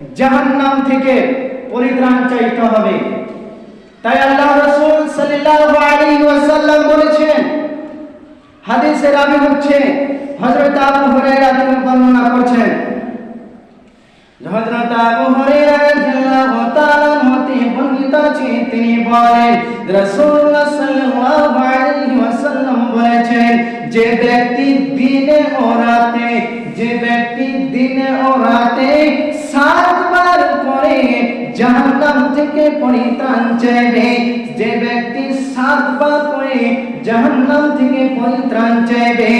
জাহান্নাম থেকে পরিত্রাণ চাইতে হবে। তাই আল্লাহ রাসূল সাল্লাল্লাহু আলাইহি ওয়াসাল্লাম বলেছেন হাদিসের রাবি হচ্ছে, হযরত আবু হুরায়রা তিনি বর্ণনা করছেন, হযরত আবু হুরায়রা রাদিয়াল্লাহু তাআলা হতে বর্ণিত আছে, তিনি বলেন, রাসূলুল্লাহ সাল্লাল্লাহু আলাইহি ওয়াসাল্লাম বলেছেন, যে ব্যক্তি দিনে ও রাতে যে ব্যক্তি দিনে ও রাতে সাতবার করে জাহান্নাম থেকে পরিত্রাণ চাইবে, যে ব্যক্তি সাতবার করে জাহান্নাম থেকে পরিত্রাণ চাইবে,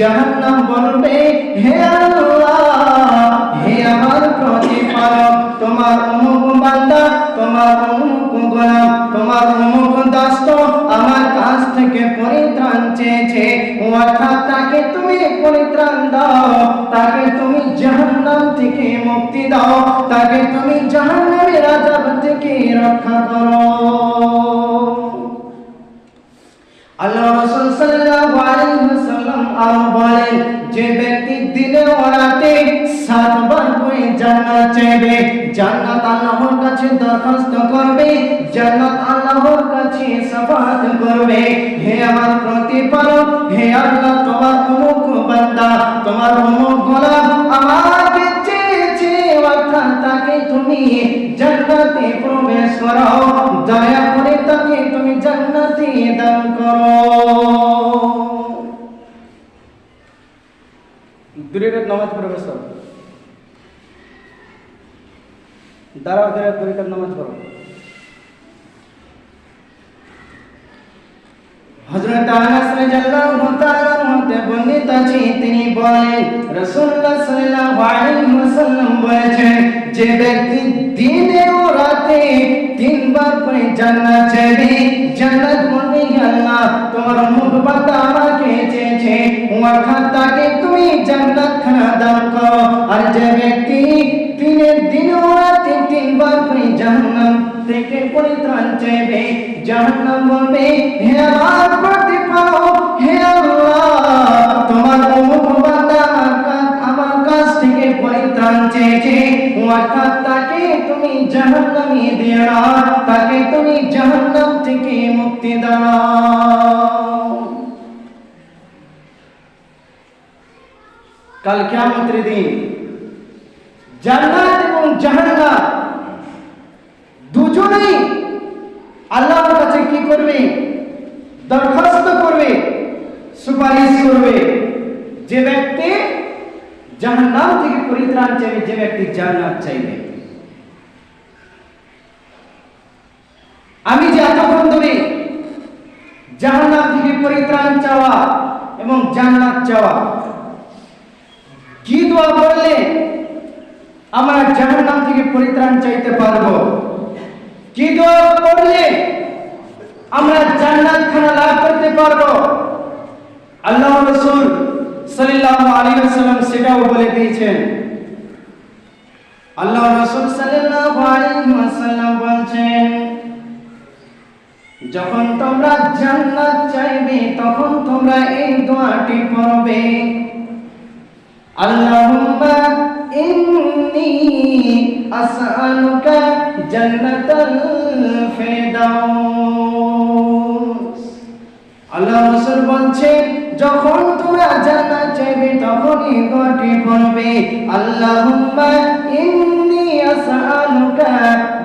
জাহান্নাম বলবে, হে আল্লাহ, হে আমার প্রতিপালক, তোমার অমুক বান্দা, তোমার অমুক গোলাম, তোমার অমুক দাস্ত আমার কাছ থেকে পরিত্রাণ চেয়েছে, অর্থাৎ তাকে তুমি পরিত্রাণ দাও। থেকে মুক্তি দাও তাকে তুমি জাহান্নামের আযাব থেকে রক্ষা করো আল্লাহ রাসূল সাল্লাল্লাহু আলাইহি ওয়াসাল্লাম আরও বলেন যে ব্যক্তি দিনে ও রাতে সাতবার করে জান্নাত চাইবে জান্নাত আল্লাহর কাছে দরখাস্ত করবে জান্নাত আল্লাহর কাছে সাফাত করবে হে আমার প্রতিপালক হে আল্লাহ তোমার অমুক বান্দা তোমার অমুক গোলাম আমাকে চেয়েছে অর্থাৎ তাকে তুমি জান্নাতে প্রবেশ করাও দয়া করে তাকে তুমি জান্নাতে দান করো। দূরের নামাজ পড়বে সব দাঁড়াও দাঁড়াও দূরের নামাজ পড়ো। হযরত আনাস রাদিয়াল্লাহু তাআলা হতে বর্ণিত আছে তিনি বলেন রাসূলুল্লাহ সাল্লাল্লাহু আলাইহি ওয়াসাল্লাম বলেছেন যে ব্যক্তি দিনে ও রাতে তিনবার করে জান্নাত চাইবে, জান্নাত বলবে আল্লাহ, তোমার মুখ বান্দা আমাকে চেয়েছে। অর্থাৎ তাকে তুমি জান্নাত খানা দান করো। আর যে ব্যক্তি দিনের দিন ও রাতে তিনবার করে জাহান্নাম থেকে পরিত্রাণ চাইবে, জাহান্নাম বলবে, হে আমার প্রতিপালক, হে জাহান্নামে দিও না তাকে তুমি জাহান্নাম থেকে মুক্তি দাও কাল কিয়ামতের দিন জান্নাত এবং জাহান্নাম দুজনেই আল্লাহর কাছে কি করবে দরখাস্ত করবে সুপারিশ করবে যে ব্যক্তি জাহান্নাম থেকে পরিত্রাণ চাইবে যে ব্যক্তি জান্নাত চাইবে আমি যে এতক্ষণ ধরে জাহান্নাম থেকে পরিত্রাণ চাওয়া এবং জান্নাত চাওয়া, কি দোয়া করলে আমরা জাহান্নাম থেকে পরিত্রাণ চাইতে পারব? কি দোয়া করলে আমরা জান্নাত খানা লাভ করতে পারব? আল্লাহ রসুল সাল্লাল্লাহু আলাইহি ওয়াসাল্লাম সেটাও বলে দিয়েছেন। আল্লাহ রসুল সাল্লাল্লাহু আলাইহি যখন তোমরা জান্নাত চাইবে, তখন তোমরা এই দোয়াটি পড়বে। আল্লাহুম্মা ইন্নী আসআলুকা জান্নাতাল ফিরদাউস। আল্লাহ রাসূল বলছেন যখন তোমরা জান্নাত চাইবে তখন এই দোয়াটি পড়বে। আল্লাহুম্মা ইন্নী আসআলুকা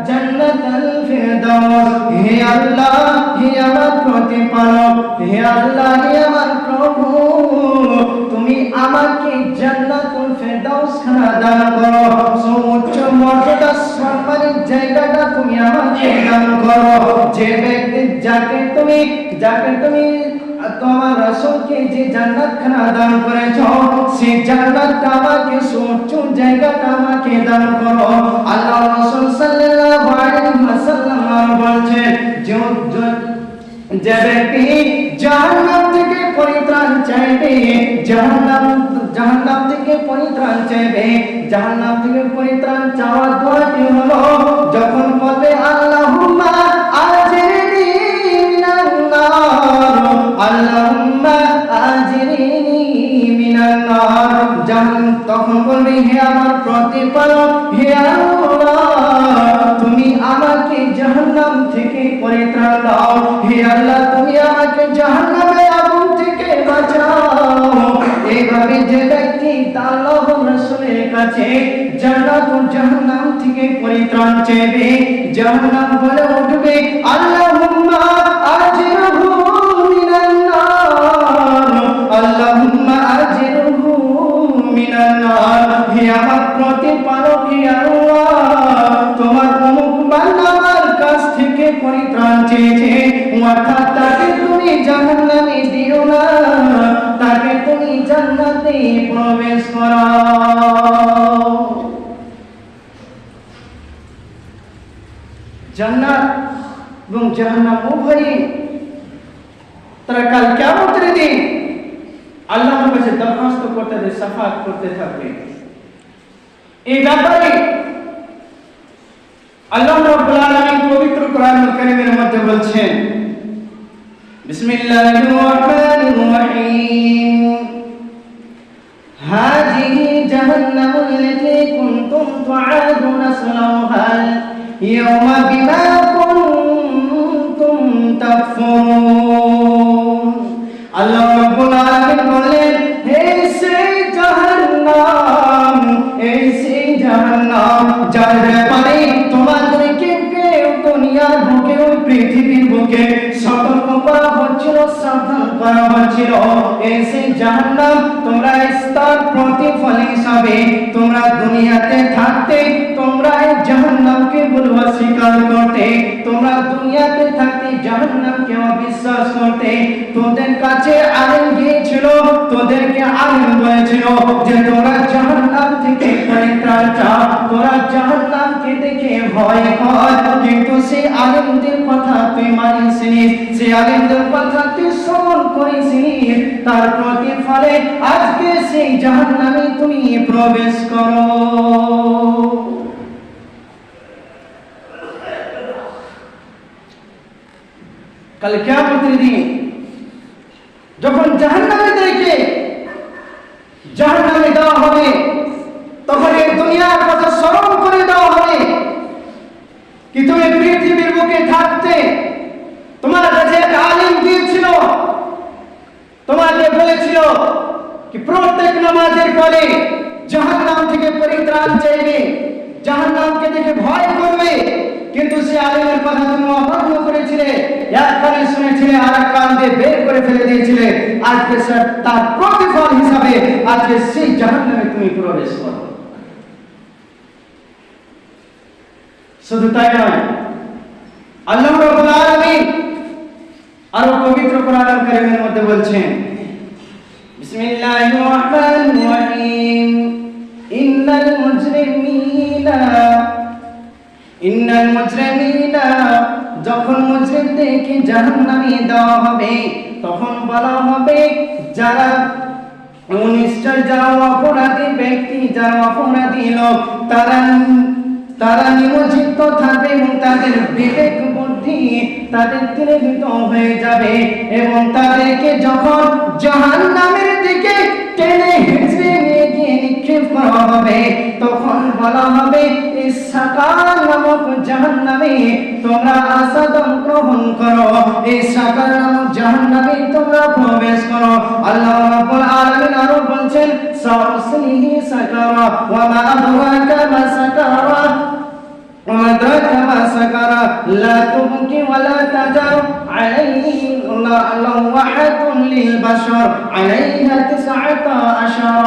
জান্নাতাল ফিরদাউস। হে আল্লাহ, হে আমার প্রতিপালক। হে আল্লাহ, হে আমার প্রভু। তুমি আমাকে জান্নাতুল ফেরদাউস খানা দান করো। সর্বোচ্চ মর্যাদা সম্মানের জায়গাটা তুমি আমাকে দান করো। যে ব্যক্তি যাকে তুমি যাকে তুমি তোমার রাসূলকে যে জান্নাত খানা দান করেছ সেই জান্নাতটা আমাকে সর্বোচ্চ জায়গাটা আমাকে দান করো আল্লাহ রাসূল সাল্লাল্লাহু আলাইহি ওয়াসাল্লাম বলছেন যে যে ব্যক্তি জাহান্নাম থেকে পরিত্রাণ চাইবে জাহান্নাম জাহান্নাম থেকে পরিত্রাণ চাইবে জাহান্নাম থেকে পরিত্রাণ চাওয়ার দোয়াটি হলো যখন বলবে আল্লাহুম্মা কাছে জান্নাত ও জাহান্নাম থেকে পরিত্রাণ চাইবে জাহান্নাম বলে উঠবে, আল্লাহুম্মা আজরহু মিনান নার। আল্লাহুম্মা আজরহু মিনান নার। হে আমার প্রতিপালক, হে আল্লাহ, তোমার অমুক বান্দা আমার কাছ থেকে পরিত্রাণ চেয়েছে। অর্থাৎ তাকে তুমি জাহান্নামে দিও না, তাকে তুমি জান্নাতে প্রবেশ করাও। জান্নাত এবং জাহান্নাম উভয়ই তারা কাল কেমন দিন আল্লাহর কাছে দরখাস্ত করতে হবে সাফাত করতে থাকবে এই ব্যাপারে আল্লাহ রাব্বুল আলামিন পবিত্র কোরআনুল কারীমের মধ্যে বলছেন বিসমিল্লাহির রহমানির রহিম হাযিহি জাহান্নামুল লাতী কুনতুম তু'াদুনা সালাহা اليوم بما كنتم تكفرون আল্লাহ রাব্বুল আলামিন বলেন এই সেই জাহান্নাম এই সেই জাহান্নাম যার ব্যাপারে তোমাদেরকে কেউ দুনিয়ার বুকে ওই পৃথিবীর বুকে সতর্ক করা হচ্ছিল সাবধান করা হচ্ছিল এই সেই জাহান্নাম তোমরা ইস্তার প্রতিফল হিসাবে তোমরা দুনিয়াতে থাকতে তোমরা এই জাহান্নামকে বলব স্বীকার করতে, তোমরা দুনিয়াতে থাকতে জাহান্নামকে অবিশ্বাস করতে। তোদের কাছে আলেম গিয়েছিল, তোদেরকে আলেম বলেছিল যে, তোরা জাহান্নাম থেকে পরিত্রাণ চাও, তোরা জাহান্নামকে দেখে ভয় কর কিন্তু সেই আলেমদের কথা তুই মানিসনি, সেই আলেমদের কথা তুই শ্রবণ করিসনি। তার প্রতিফলে আজকে সেই জাহান্নামে তুমি প্রবেশ করো। কাল কিয়ামতের দিন যখন জাহান্নামীদেরকে জাহান্নামে দেওয়া হবে, তখন এই দুনিয়ার কথা স্মরণ করে দেওয়া হবে কি তুমি পৃথিবীর বুকে থাকতে, তোমার কাছে একটা আলিম দিয়েছিল তোমাকে বলেছিল কি প্রত্যেক নামাজের পরে জাহান্নাম থেকে পরিত্রাণ চাইবে, জাহান্নামকে দেখে ভয় করবে, কিন্তু সে আলিমের কথা তুমি অমান্য করেছিলে। এক কানে আর এক কান দিয়ে বের করে ফেলে দিয়েছিলে আজকে স্যার তার প্রতিফল হিসাবে আজকে সেই জাহান্নামে তুমি প্রবেশ করো। শুধু তাই নয়, আল্লাহ রাব্বুল আলামিন আরও পবিত্র কোরআন কারীমের মধ্যে বলছেন, বিসমিল্লাহির রহমানির রহিম, ইন্নাল মুজরিমিনা ইন্নাল মুজরিমিনা যখন মুজরিমদেরকে জাহান্নামে দেওয়া হবে, তখন বলা হবে, যারা নিশ্চয় যারা অপরাধী ব্যক্তি, যারা অপরাধী লোক, তারা তারা নিমজ্জিত থাকবে এবং তাদের বিবেক বুদ্ধি তাদের তিরোহিত হয়ে যাবে এবং তাদেরকে যখন জাহান্নামের দিকে টেনে হিঁচড়ে তখন বলা হবে ইসাকার নামক জাহান্নামে তোমরা আসাদম গ্রহণ করো ইসাকার নামক জাহান্নামে তোমরা প্রবেশ করো আল্লাহ রাব্বুল আলামিন আরো বলছেন সাউসলিহি সাকারা ওয়া মা আদরাকা মা সাকারা ওয়া মা আদরাকা মা সাকারা লা তুবকি ওয়া লা তাজার عليه لوحة للبشر عليها تسعة عشر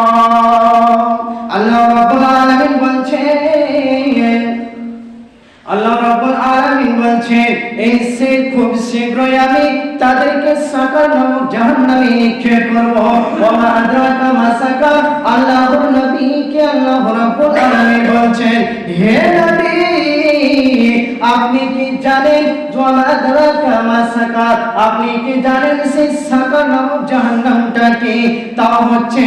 الله رب العالمين বলছেন আল্লাহ রাব্বুল আলামিন বলছেন এই সে খুব শীঘ্রই আমি তাদেরকে সাকার নামক জাহান্নামে নিক্ষেপ করব ওয়া মা আদরাকা মা সাকার আল্লাহর নবীকে আল্লাহ রাব্বুল আলামিন বলছেন হে নবী আপনি কি জানেন ওয়া মা আদরাকা মা আপনি কি জানেন সেই সাকার নামক জাহান্নামটা কি? তা হচ্ছে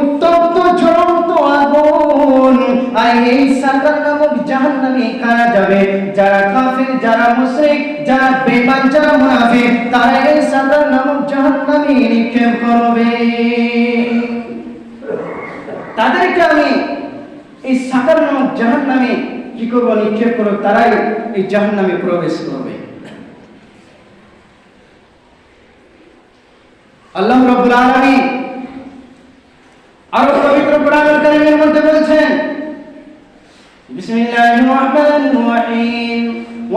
উত্তপ্ত জ্বলন্ত আগুন। আর এই সাকার নামক জাহান্নামে কারা যাবে? যারা কাফির, যারা মুশরিক, যারা বেঈমান, যারা মুনাফিক, তারা এই সাকার নামক জাহান্নামে নিক্ষেপ করবে। তাদেরকে আমি এই সাকার নামক জাহান্নামে কি করব? নিক্ষেপ করবে তারাই এই জাহান্নামে প্রবেশ করবে। আল্লাহ রব্বুল আরও পবিত্র মধ্যে বলছেন, বিসমিল্লাহির রহমানির রহিম।